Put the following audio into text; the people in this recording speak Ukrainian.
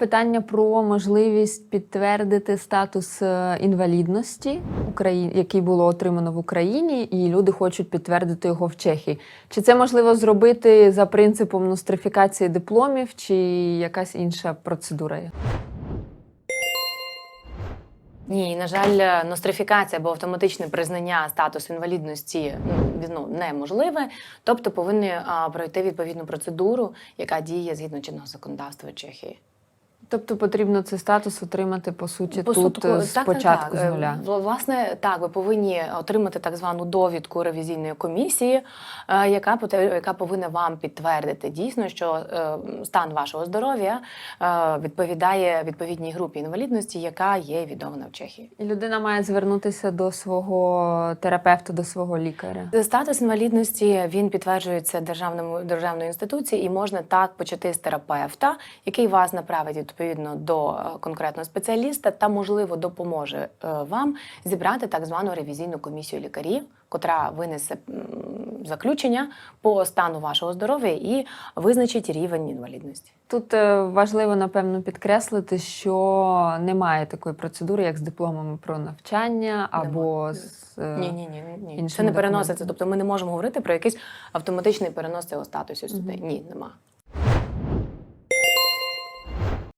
Питання про можливість підтвердити статус е, інвалідності, який було отримано в Україні, і люди хочуть підтвердити його в Чехії. Чи це можливо зробити за принципом нострифікації дипломів, чи якась інша процедура? Ні, на жаль, нострифікація або автоматичне признання статусу інвалідності ну, ну, неможливе, тобто повинні а, пройти відповідну процедуру, яка діє згідно чинного законодавства Чехії. Тобто потрібно цей статус отримати по суті По тут суті, е, так, з так, так. з нуля. Е, Власне, так, ви повинні отримати так звану довідку ревізійної комісії, е, яка яка повинна вам підтвердити дійсно, що стан вашого здоров'я відповідає відповідній групі інвалідності, яка є відомана в Чехії. І людина має звернутися до свого терапевта, до свого лікаря. Статус інвалідності він підтверджується державному державною інституцією, і можна так почати з терапевта, який вас направить відповідно до е, конкретного спеціаліста та, можливо, допоможе е, вам зібрати так звану ревізійну комісію лікарів, котра винесе заключення по стану вашого здоров'я і визначить рівень інвалідності. Тут е, важливо напевно підкреслити, що немає такої процедури, як з дипломами про навчання або з Ні, ні, ні, ні. Це не переноситься. Тобто ми не можемо говорити про якийсь автоматичний перенос цього статусу сюди. Ні, нема.